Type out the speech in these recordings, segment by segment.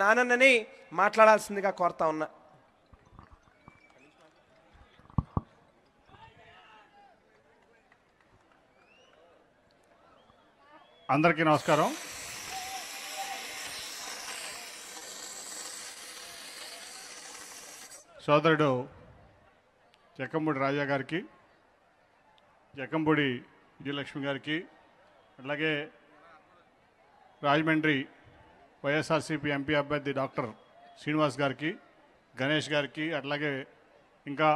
నానన్నని మాట్లాడాల్సిందిగా కోరుతా ఉన్నా. అందరికీ నమస్కారం. సోదరుడు జక్కంపూడి రాజా గారికి జక్కంపూడి విజయలక్ష్మి గారికి అలాగే రాజమండ్రి వైఎస్ఆర్సీపీ ఎంపీ అభ్యర్థి డాక్టర్ శ్రీనివాస్ గారికి గణేష్ గారికి అట్లాగే ఇంకా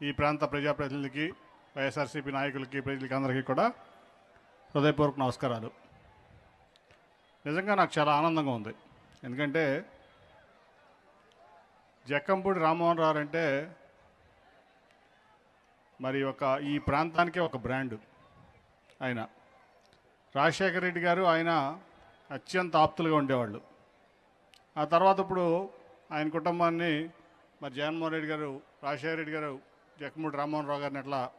ఈ ప్రాంత ప్రజాప్రతినిధులకి వైఎస్ఆర్సీపీ నాయకులకి ప్రజలకి అందరికీ కూడా హృదయపూర్వక నమస్కారాలు. నిజంగా నాకు చాలా ఆనందంగా ఉంది. ఎందుకంటే జక్కంపూడి రామ్మోహన్ రావు అంటే మరి ఒక ఈ ప్రాంతానికే ఒక బ్రాండ్. ఆయన రాజశేఖర రెడ్డి గారు ఆయన అత్యంత ఆప్తులుగా ఉండేవాళ్ళు. ఆ తర్వాత ఇప్పుడు ఆయన కుటుంబాన్ని మరి జగన్మోహన్ రెడ్డి గారు రాజశేఖర రెడ్డి గారు జగన్మూడి రామ్మోహన్ రావు గారిని ఎట్లా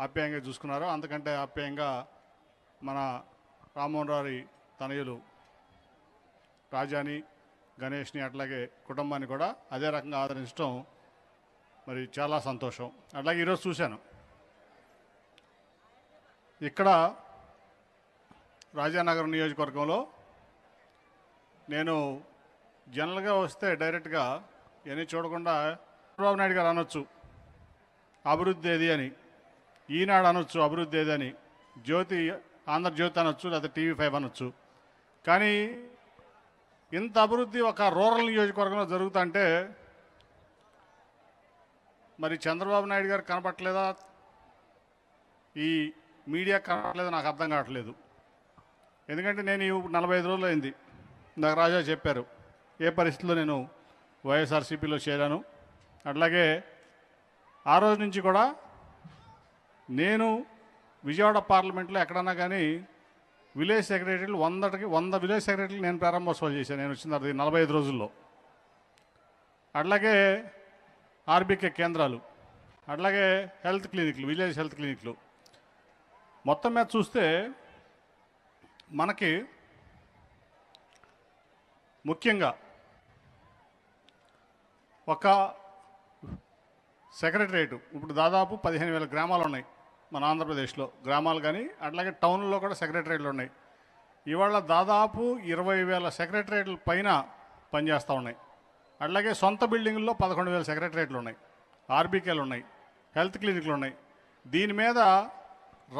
ఆప్యాయంగా చూసుకున్నారో అంతకంటే ఆప్యాయంగా మన రామ్మోహన్ రావు తనయులు రాజాని గణేష్ని అట్లాగే కుటుంబాన్ని కూడా అదే రకంగా ఆదరించడం మరి చాలా సంతోషం. అట్లాగే ఈరోజు చూశాను. ఇక్కడ రాజానగరం నియోజకవర్గంలో నేను జనరల్గా వస్తే డైరెక్ట్గా ఇవన్నీ చూడకుండా చంద్రబాబు నాయుడు గారు అనొచ్చు. అభివృద్ధి ఏది అని. ఈనాడు అనొచ్చు అభివృద్ధి ఏది అని. జ్యోతి ఆంధ్రజ్యోతి అనొచ్చు లేదా టీవీ ఫైవ్ అనొచ్చు. కానీ ఇంత అభివృద్ధి ఒక రూరల్ నియోజకవర్గంలో జరుగుతుంటే మరి చంద్రబాబు నాయుడు గారు కనపట్లేదా ఈ మీడియా కనపట్లేదా నాకు అర్థం కావట్లేదు. ఎందుకంటే నేను ఈ నలభై ఐదు రోజులు అయింది. నాకు రాజా చెప్పారు ఏ పరిస్థితిలో నేను వైఎస్ఆర్సీపీలో చేరాను. అట్లాగే ఆ రోజు నుంచి కూడా నేను విజయవాడ పార్లమెంట్లో ఎక్కడన్నా కానీ విలేజ్ సెక్రటరీలు వందకి వంద విలేజ్ సెక్రటరీలు నేను ప్రారంభోత్సవాలు చేశాను. నేను వచ్చిన తర్వాత నలభై ఐదు రోజుల్లో. అట్లాగే ఆర్బీకే కేంద్రాలు అట్లాగే హెల్త్ క్లినిక్లు విలేజ్ హెల్త్ క్లినిక్లు. మొత్తం మీద చూస్తే మనకి ముఖ్యంగా ఒక సెక్రటరేటు ఇప్పుడు దాదాపు పదిహేను వేల గ్రామాలు ఉన్నాయి మన ఆంధ్రప్రదేశ్లో. గ్రామాలు కానీ అట్లాగే టౌన్లో కూడా సెక్రటరేట్లు ఉన్నాయి. ఇవాళ దాదాపు ఇరవై వేల సెక్రటరేట్ల పైన పనిచేస్తూ ఉన్నాయి. అట్లాగే సొంత బిల్డింగుల్లో పదకొండు వేల సెక్రటరేట్లు ఉన్నాయి. ఆర్బీకేలు ఉన్నాయి హెల్త్ క్లినిక్లు ఉన్నాయి. దీని మీద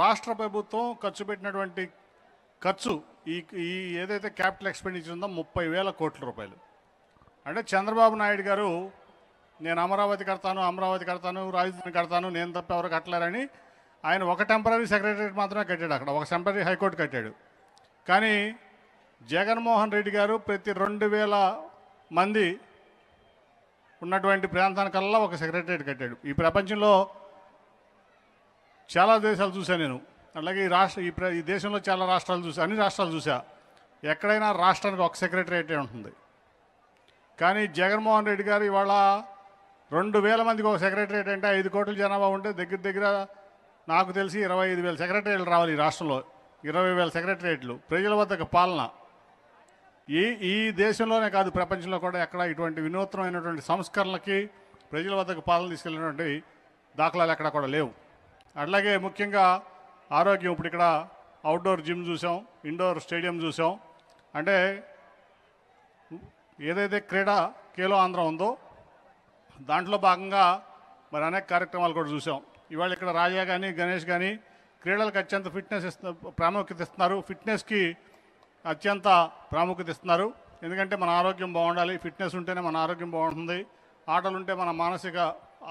రాష్ట్ర ప్రభుత్వం ఖర్చు పెట్టినటువంటి ఖర్చు ఈ ఈ ఏదైతే క్యాపిటల్ ఎక్స్పెండిచర్ ఉందో ముప్పై వేల కోట్ల రూపాయలు. అంటే చంద్రబాబు నాయుడు గారు నేను అమరావతి కడతాను అమరావతి కడతాను రాజధాని కడతాను నేను తప్ప ఎవరు కట్టలేరని ఆయన ఒక టెంపరీ సెక్రటరీ మాత్రమే కట్టాడు అక్కడ ఒక టెంపరీ హైకోర్టు కట్టాడు. కానీ జగన్మోహన్ రెడ్డి గారు ప్రతి రెండు వేల మంది ఉన్నటువంటి ప్రాంతానికల్లా ఒక సెక్రటరేట్ కట్టాడు. ఈ ప్రపంచంలో చాలా దేశాలు చూశాను నేను. అలాగే ఈ రాష్ట్ర ఈ ప్ర- ఈ దేశంలో చాలా రాష్ట్రాలు చూసా అన్ని రాష్ట్రాలు చూసా. ఎక్కడైనా రాష్ట్రానికి ఒక సెక్రటరేటే ఉంటుంది. కానీ జగన్మోహన్ రెడ్డి గారు ఇవాళ రెండు వేల మందికి ఒక సెక్రటరేట్ అంటే ఐదు కోట్ల జనాభా ఉంటే దగ్గర దగ్గర నాకు తెలిసి ఇరవై ఐదు వేల సెక్రటరీలు రావాలి ఈ రాష్ట్రంలో. ఇరవై వేల సెక్రటరేట్లు ప్రజల వద్దకు పాలన. ఈ ఈ దేశంలోనే కాదు ప్రపంచంలో కూడా ఎక్కడ ఇటువంటి వినూత్నమైనటువంటి సంస్కరణలకి ప్రజల వద్దకు పాలన తీసుకెళ్ళినటువంటి దాఖలాలు ఎక్కడ కూడా లేవు. అట్లాగే ముఖ్యంగా ఆరోగ్యం ఇప్పుడు ఇక్కడ అవుట్డోర్ జిమ్ చూసాం ఇండోర్ స్టేడియం చూసాం. అంటే ఏదైతే క్రీడా కేలో ఆంధ్ర ఉందో దాంట్లో భాగంగా మరి అనేక కార్యక్రమాలు కూడా చూసాం. ఇవాళ ఇక్కడ రాజా కానీ గణేష్ కానీ క్రీడలకు అత్యంత ఫిట్నెస్ ఇస్తున్న ప్రాముఖ్యత ఇస్తున్నారు. ఫిట్నెస్కి అత్యంత ప్రాముఖ్యత ఇస్తున్నారు. ఎందుకంటే మన ఆరోగ్యం బాగుండాలి. ఫిట్నెస్ ఉంటేనే మన ఆరోగ్యం బాగుంటుంది. ఆటలు ఉంటే మన మానసిక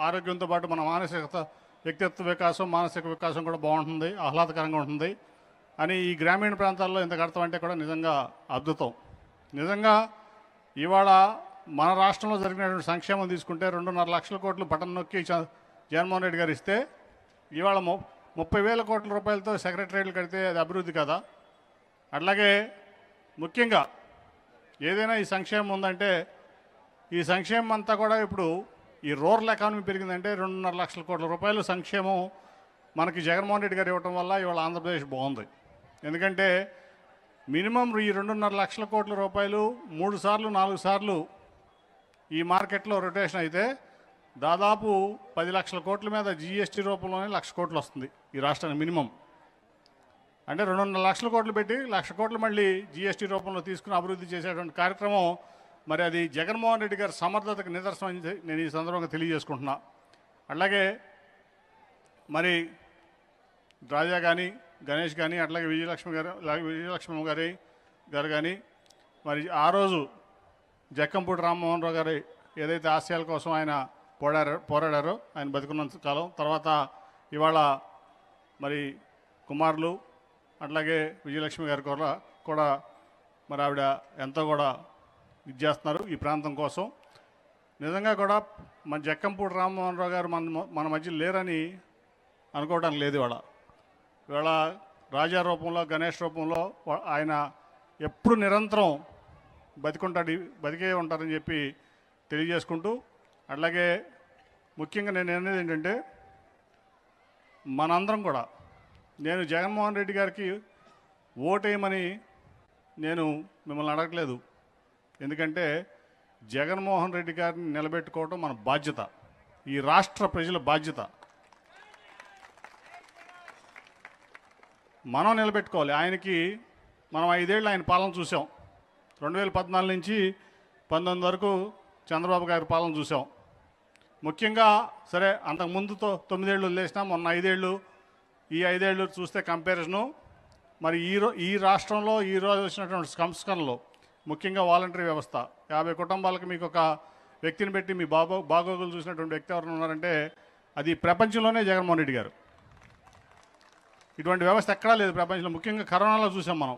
ఆరోగ్యంతో పాటు మన మానసికత వ్యక్తిత్వ వికాసం మానసిక వికాసం కూడా బాగుంటుంది ఆహ్లాదకరంగా ఉంటుంది. అని ఈ గ్రామీణ ప్రాంతాల్లో ఇంత కడతాం అంటే కూడా నిజంగా అద్భుతం. నిజంగా ఇవాళ మన రాష్ట్రంలో జరిగినటువంటి సంక్షేమం తీసుకుంటే రెండున్నర లక్షల కోట్లు బటన్ నొక్కి జగన్మోహన్ రెడ్డి గారు ఇస్తే ఇవాళ ము ముప్పై వేల కోట్ల రూపాయలతో సెక్రటరీలు కడితే అది అభివృద్ధి కదా? అట్లాగే ముఖ్యంగా ఏదైనా ఈ సంక్షేమం ఉందంటే ఈ సంక్షేమం అంతా కూడా ఇప్పుడు ఈ రూరల్ ఎకానమీ పెరిగిందంటే రెండున్నర లక్షల కోట్ల రూపాయలు సంక్షేమం మనకి జగన్మోహన్ రెడ్డి గారు ఇవ్వటం వల్ల ఇవాళ ఆంధ్రప్రదేశ్ బాగుంది. ఎందుకంటే మినిమం ఈ రెండున్నర లక్షల కోట్ల రూపాయలు మూడు సార్లు నాలుగు సార్లు ఈ మార్కెట్లో రొటేషన్ అయితే దాదాపు పది లక్షల కోట్ల మీద జిఎస్టీ రూపంలోనే లక్ష కోట్లు వస్తుంది ఈ రాష్ట్రానికి మినిమం. అంటే రెండున్నర లక్షల కోట్లు పెట్టి లక్ష కోట్లు మళ్ళీ జీఎస్టీ రూపంలో తీసుకుని అభివృద్ధి చేసేటువంటి కార్యక్రమం మరి అది జగన్మోహన్ రెడ్డి గారి సమర్థతకు నిదర్శనం నేను ఈ సందర్భంగా తెలియజేసుకుంటున్నా. అలాగే మరి రాజా కానీ గణేష్ కానీ అట్లాగే విజయలక్ష్మి గారు అలాగే విజయలక్ష్మి గారి గారు కానీ మరి ఆ రోజు జక్కంపూడి రామ్మోహన్ రావు గారి ఏదైతే ఆశయాల కోసం ఆయన పోరాడారు పోరాడారో ఆయన బతుకున్నంత కాలం తర్వాత ఇవాళ మరి కుమారులు అట్లాగే విజయలక్ష్మి గారు కూడా కూడా మరి ఆవిడ ఎంతో కూడా ఇది చేస్తున్నారు ఈ ప్రాంతం కోసం. నిజంగా కూడా మన జక్కంపూడి రామ్మోహన్ రావు గారు మన మన మధ్య లేరని అనుకోవడం లేదు ఇవాళ. ఇవాళ రాజా రూపంలో గణేష్ రూపంలో ఆయన ఎప్పుడు నిరంతరం బతికుంటాడు బతికే ఉంటారని చెప్పి తెలియజేసుకుంటూ అట్లాగే ముఖ్యంగా నేను అనేది ఏంటంటే మనందరం కూడా నేను జగన్మోహన్ రెడ్డి గారికి ఓటేయమని నేను మిమ్మల్ని అడగట్లేదు. ఎందుకంటే జగన్మోహన్ రెడ్డి గారిని నిలబెట్టుకోవడం మన బాధ్యత. ఈ రాష్ట్ర ప్రజల బాధ్యత. మనం నిలబెట్టుకోవాలి. ఆయనకి మనం ఐదేళ్ళు ఆయన పాలన చూసాం రెండు వేల పద్నాలుగు నుంచి పంతొమ్మిది వరకు చంద్రబాబు గారి పాలన చూసాం ముఖ్యంగా సరే అంతకు ముందుతో తొమ్మిదేళ్ళు వదిలేసినా మొన్న ఐదేళ్ళు ఈ ఐదేళ్ళు చూస్తే కంపారిజను. మరి ఈ రో ఈ రాష్ట్రంలో ఈ రోజు వచ్చినటువంటి సంస్కరణలు ముఖ్యంగా వాలంటరీ వ్యవస్థ. యాభై కుటుంబాలకు మీకు ఒక వ్యక్తిని పెట్టి మీ బాగో బాగోగులు చూసినటువంటి వ్యక్తి ఎవరైనా ఉన్నారంటే అది ప్రపంచంలోనే జగన్మోహన్ రెడ్డి గారు. ఇటువంటి వ్యవస్థ ఎక్కడా లేదు ప్రపంచంలో. ముఖ్యంగా కరోనాలో చూసాం మనం.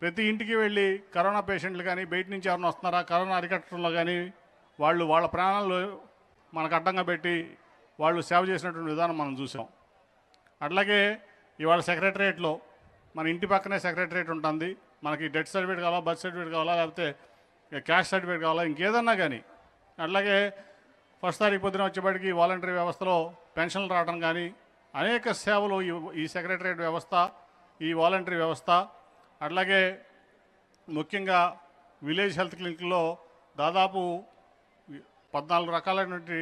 ప్రతి ఇంటికి వెళ్ళి కరోనా పేషెంట్లు కానీ బయట నుంచి ఎవరైనా వస్తున్నారా కరోనా అరికట్టడంలో కానీ వాళ్ళు వాళ్ళ ప్రాణాలు మనకు అడ్డంగా పెట్టి వాళ్ళు సేవ చేసినటువంటి విధానం మనం చూసాం. అట్లాగే ఇవాళ సెక్రటరియట్లో మన ఇంటి పక్కనే సెక్రటరియట్ ఉంటుంది. మనకి డెత్ సర్టిఫికేట్ కావాలా బర్త్ సర్టిఫికేట్ కావాలా లేకపోతే క్యాష్ సర్టిఫికేట్ కావాలా ఇంకేదన్నా కానీ అట్లాగే ఫస్ట్ తారీఖు పొద్దున వచ్చేప్పటికి వాలంటరీ వ్యవస్థలో పెన్షన్లు రావడం కానీ అనేక సేవలు ఈ- ఈ సెక్రటరియట్ వ్యవస్థ ఈ వాలంటరీ వ్యవస్థ. అట్లాగే ముఖ్యంగా విలేజ్ హెల్త్ క్లినిక్లో దాదాపు పద్నాలుగు రకాలైనటువంటి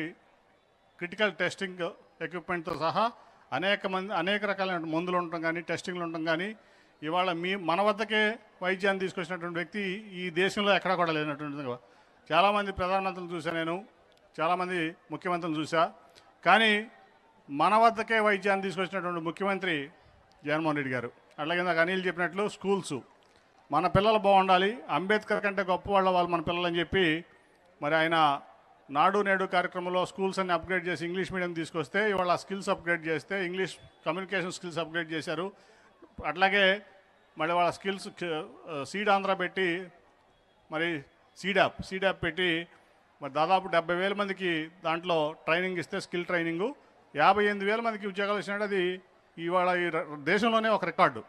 క్రిటికల్ టెస్టింగ్ ఎక్విప్మెంట్తో సహా అనేక మంది అనేక రకాలైన మందులు ఉండటం కానీ టెస్టింగ్లు ఉండటం కానీ ఇవాళ మీ మన వద్దకే వైద్యాన్ని తీసుకొచ్చినటువంటి వ్యక్తి ఈ దేశంలో ఎక్కడా కూడా లేనటువంటి చాలామంది ప్రధానమంత్రులు చూసా నేను చాలామంది ముఖ్యమంత్రులు చూసా. కానీ మన వద్దకే వైద్యాన్ని తీసుకొచ్చినటువంటి ముఖ్యమంత్రి జగన్మోహన్ రెడ్డి గారు. అట్లాగే నాకు అనిల్ చెప్పినట్లు స్కూల్స్. మన పిల్లలు బాగుండాలి అంబేద్కర్ కంటే గొప్ప వాళ్ళ వాళ్ళు మన పిల్లలు అని చెప్పి మరి ఆయన నాడు నేడు కార్యక్రమంలో స్కూల్స్ అన్ని అప్గ్రేడ్ చేసి ఇంగ్లీష్ మీడియం తీసుకొస్తే ఇవాళ స్కిల్స్ అప్గ్రేడ్ చేస్తే ఇంగ్లీష్ కమ్యూనికేషన్ స్కిల్స్ అప్గ్రేడ్ చేశారు. అట్లాగే మళ్ళీ వాళ్ళ స్కిల్స్ సీడ్ ఆంధ్ర పెట్టి మరి సీడాప్ సీడాప్ పెట్టి మరి దాదాపు డెబ్బై వేల మందికి దాంట్లో ట్రైనింగ్ ఇస్తే స్కిల్ ట్రైనింగు. యాభై ఎనిమిది వేల మందికి ఉద్యోగాలు ఇచ్చినట్టు అది ఇవాళ ఈ ర- దేశంలోనే ఒక రికార్డు.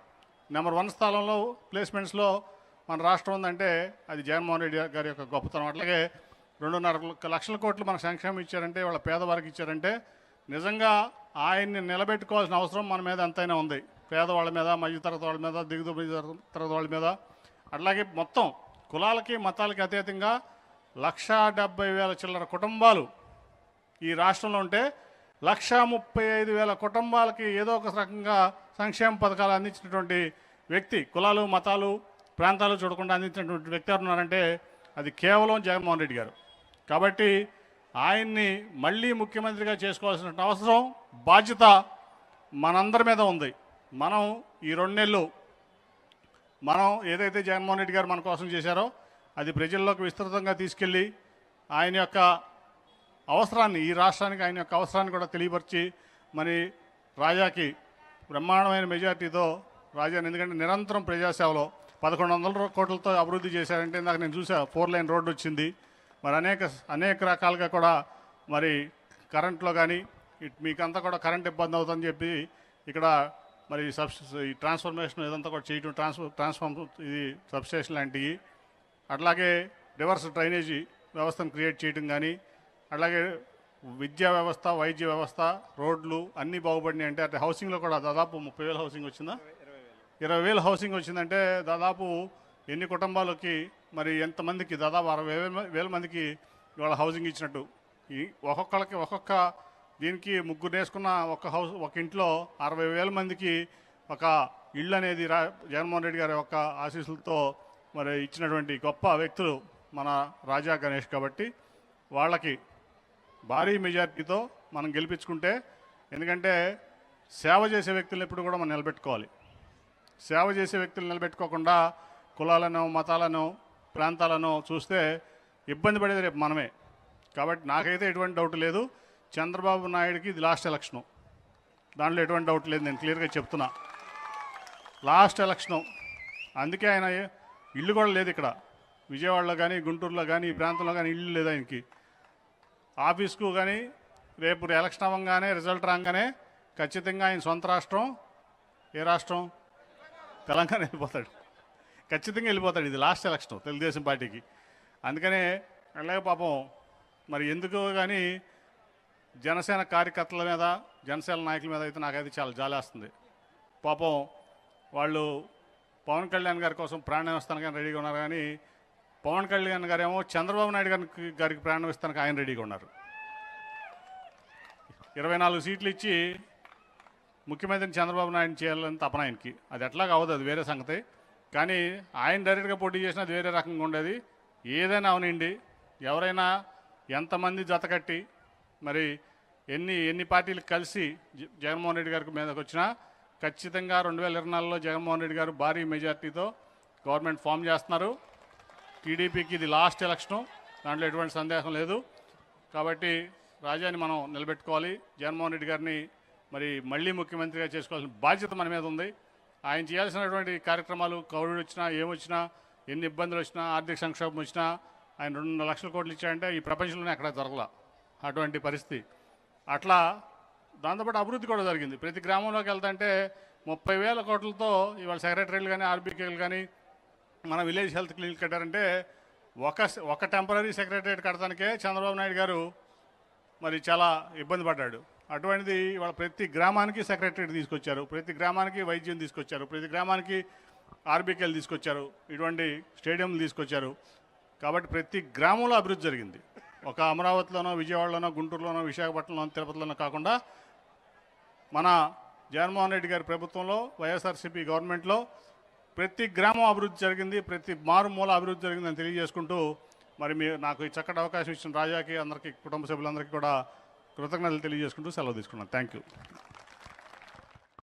నెంబర్ వన్ స్థానంలో ప్లేస్మెంట్స్లో మన రాష్ట్రం ఉందంటే అది జగన్మోహన్ రెడ్డి గారి యొక్క గొప్పతనం. అట్లాగే రెండున్నర లక్షల కోట్లు మన సంక్షేమం ఇచ్చారంటే వాళ్ళ పేదవారికి ఇచ్చారంటే నిజంగా ఆయన్ని నిలబెట్టుకోవాల్సిన అవసరం మన మీద ఎంతైనా ఉంది. పేదవాళ్ళ మీద మధ్యతరగతి వాళ్ళ మీద దిగువ తరగతి వాళ్ళ మీద. అట్లాగే మొత్తం కులాలకి మతాలకి అతీతంగా లక్షా డెబ్బై వేల చిల్లర కుటుంబాలు ఈ రాష్ట్రంలో ఉంటే లక్ష ముప్పై ఐదు వేల కుటుంబాలకి ఏదో ఒక రకంగా సంక్షేమ పథకాలు అందించినటువంటి వ్యక్తి కులాలు మతాలు ప్రాంతాలు చూడకుండా అందించినటువంటి వ్యక్తి ఉన్నారంటే అది కేవలం జగన్మోహన్ రెడ్డి గారు. కాబట్టి ఆయన్ని మళ్ళీ ముఖ్యమంత్రిగా చేసుకోవాల్సిన అవసరం బాధ్యత మనందరి మీద ఉంది. మనం ఈ రెండు నెలలు మనం ఏదైతే జగన్మోహన్ రెడ్డి గారు మన కోసం చేశారో అది ప్రజల్లోకి విస్తృతంగా తీసుకెళ్ళి ఆయన యొక్క అవసరాన్ని ఈ రాష్ట్రానికి ఆయన యొక్క అవసరాన్ని కూడా తెలియపరిచి మరి రాజాకి బ్రహ్మాండమైన మెజార్టీతో రాజాని ఎందుకంటే నిరంతరం ప్రజాసేవలో పదకొండు వందల కోట్లతో అభివృద్ధి చేశారంటే ఇందాక నేను చూసా ఫోర్ లైన్ రోడ్డు వచ్చింది. మరి అనేక అనేక రకాలుగా కూడా మరి కరెంట్లో కానీ ఇట్- మీకంతా కూడా కరెంట్ ఇబ్బంది అవుతుందని చెప్పి ఇక్కడ మరి సబ్ ఈ ట్రాన్స్ఫర్మేషన్ ఇదంతా కూడా చేయటం ట్రాన్స్ఫర్ ట్రాన్స్ఫార్మ్ ఇది సబ్స్టేషన్ లాంటివి. అట్లాగే రివర్స్ డ్రైనేజీ వ్యవస్థను క్రియేట్ చేయటం కానీ అట్లాగే విద్యా వ్యవస్థ వైద్య వ్యవస్థ రోడ్లు అన్నీ బాగుపడినాయి అంటే అంటే హౌసింగ్లో కూడా దాదాపు ముప్పై వేలు హౌసింగ్ వచ్చిందా? ఇరవై వేలు హౌసింగ్ వచ్చిందంటే దాదాపు ఎన్ని కుటుంబాలకి మరి ఎంతమందికి దాదాపు అరవై వేల వేల మందికి ఇవాళ హౌసింగ్ ఇచ్చినట్టు. ఈ ఒక్కొక్కరికి ఒక్కొక్క దీనికి ముగ్గురు వేసుకున్న ఒక హౌస్ ఒక ఇంట్లో అరవై వేల మందికి ఒక ఇళ్ళు అనేది రా జగన్మోహన్ రెడ్డి గారి యొక్క ఆశీస్సులతో మరి ఇచ్చినటువంటి గొప్ప వ్యక్తులు మన రాజా గణేష్ కాబట్టి వాళ్ళకి భారీ మెజారిటీతో మనం గెలిపించుకుంటే ఎందుకంటే సేవ చేసే వ్యక్తులను ఎప్పుడు కూడా మనం నిలబెట్టుకోవాలి. సేవ చేసే వ్యక్తులు నిలబెట్టుకోకుండా కులాలను మతాలను ప్రాంతాలను చూస్తే ఇబ్బంది పడేది రేపు మనమే. కాబట్టి నాకైతే ఎటువంటి డౌట్ లేదు. చంద్రబాబు నాయుడుకి ఇది లాస్ట్ ఎలక్షను. దాంట్లో ఎటువంటి డౌట్ లేదు నేను క్లియర్గా చెప్తున్నా. Last election. అందుకే ఆయన ఇల్లు కూడా లేదు ఇక్కడ. విజయవాడలో కానీ గుంటూరులో కానీ ఈ ప్రాంతంలో కానీ ఇల్లు లేదు ఆయనకి. ఆఫీస్కు కానీ రేపు ఎలక్షన్ అవ్వగానే రిజల్ట్ రాగానే ఖచ్చితంగా ఆయన సొంత రాష్ట్రం. ఏ రాష్ట్రం? తెలంగాణ వెళ్ళిపోతాడు. ఖచ్చితంగా వెళ్ళిపోతాడు. ఇది లాస్ట్ ఎలక్షన్ తెలుగుదేశం పార్టీకి. అందుకనే అలాగే పాపం. మరి ఎందుకు కానీ జనసేన కార్యకర్తల మీద జనసేన నాయకుల మీద అయితే నాకైతే చాలా జాలేస్తుంది. పాపం వాళ్ళు పవన్ కళ్యాణ్ గారి కోసం ప్రాణం ఇస్తాను కానీ రెడీగా ఉన్నారు కానీ పవన్ కళ్యాణ్ గారేమో చంద్రబాబు నాయుడు గారికి గారికి ప్రాణం ఇస్తానికి ఆయన రెడీగా ఉన్నారు. ఇరవై నాలుగు సీట్లు ఇచ్చి ముఖ్యమంత్రిని చంద్రబాబు నాయుడు చేయాలని తపన ఆయనకి. అది ఎట్లాగా అవ్వదు అది వేరే సంగతి. కానీ ఆయన డైరెక్ట్గా పోటీ చేసినా అది వేరే రకంగా ఉండేది. ఏదైనా అవనండి ఎవరైనా ఎంతమంది జతకట్టి మరి ఎన్ని ఎన్ని పార్టీలు కలిసి జ- జగన్మోహన్ రెడ్డి గారికి మీదకి వచ్చినా ఖచ్చితంగా రెండు వేల ఇరవై నాలుగులో జగన్మోహన్ రెడ్డి గారు భారీ మెజార్టీతో గవర్నమెంట్ ఫామ్ చేస్తున్నారు. టీడీపీకి ఇది లాస్ట్ ఎలక్షను. దాంట్లో ఎటువంటి సందేహం లేదు. కాబట్టి రాజాని మనం నిలబెట్టుకోవాలి. జగన్మోహన్ రెడ్డి గారిని మరి మళ్ళీ ముఖ్యమంత్రిగా చేసుకోవాల్సిన బాధ్యత మన మీద ఉంది. ఆయన చేయాల్సినటువంటి కార్యక్రమాలు కోవిడ్ వచ్చినా ఏమొచ్చినా ఎన్ని ఇబ్బందులు వచ్చినా ఆర్థిక సంక్షోభం వచ్చినా ఆయన రెండు లక్షల కోట్లు ఇచ్చాయంటే ఈ ప్రపంచంలోనే అక్కడ దొరకల. అటువంటి పరిస్థితి. అట్లా దాంతోపాటు అభివృద్ధి కూడా జరిగింది. ప్రతి గ్రామంలోకి వెళ్తుంటే ముప్పై వేల కోట్లతో ఇవాళ సెక్రటరీలు కానీ ఆర్బీకేలు కానీ మన విలేజ్ హెల్త్ క్లినిక్ కట్టారంటే ఒక ఒక టెంపరీ సెక్రటరేట్ కడతానికే చంద్రబాబు నాయుడు గారు మరి చాలా ఇబ్బంది పడ్డాడు. అటువంటిది ఇవాళ ప్రతి గ్రామానికి సెక్రటరీ తీసుకొచ్చారు. ప్రతి గ్రామానికి వైద్యం తీసుకొచ్చారు. ప్రతి గ్రామానికి ఆర్బీకేలు తీసుకొచ్చారు. ఇటువంటి స్టేడియంలు తీసుకొచ్చారు. కాబట్టి ప్రతి గ్రామంలో అభివృద్ధి జరిగింది. ఒక అమరావతిలోనో విజయవాడలోనో గుంటూరులోనో విశాఖపట్నంలోనో తిరుపతిలోనో కాకుండా మన జగన్మోహన్ రెడ్డి గారి ప్రభుత్వంలో వైఎస్ఆర్సీపీ గవర్నమెంట్లో ప్రతి గ్రామం అభివృద్ధి జరిగింది ప్రతి మారుమూల అభివృద్ధి జరిగిందని తెలియజేసుకుంటూ మరి మీ నాకు ఈ చక్కటి అవకాశం ఇచ్చిన రాజాకి అందరికీ కుటుంబ సభ్యులందరికీ కూడా కృతజ్ఞతలు తెలియజేసుకుంటూ సెలవు తీసుకున్నాను. Thank you